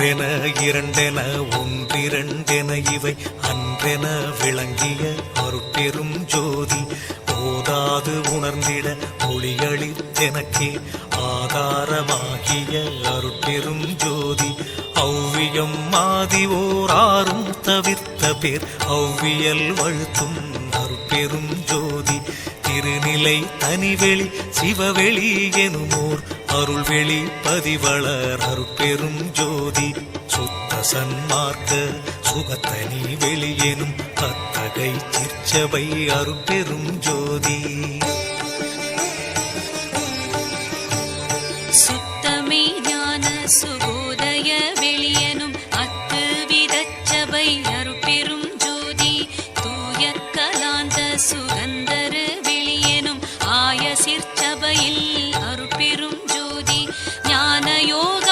ஒன்றென இரண்டென ஒன்றிரண்டென இவை அன்றென விளங்கிய அருட்பெரும் ஜோதி. போதாது உணர்ந்திட ஒளியளித்தெனக்கே ஆதாரமாகிய அருட்பெரும் ஜோதி. ஔவியம் மாதி ஓராறும் தவிர்த்த பேர் ஔவியல் வழுத்தும் அருட்பெரும் ஜோதி. திருநிலை தனிவெளி சிவவெளி எனுமோர் அருள் வெளி பதிவளர் அருட்பெரும் ஜோதி. சுத்த சன்மார்க்க சுகத்தனி வெளியெனும் தத்தகை திருச்சபை அருட்பெரும் ஜோதி. சுத்தமே ஞான சுகோதய வெளியெனும் அத்து விதச்சபை அருட்பெரும் ஜோதி. தூய கலாந்த சுகந்தரு வெளியெனும் ஆய சிற்சபையில் அருட்பெரும் 花ようが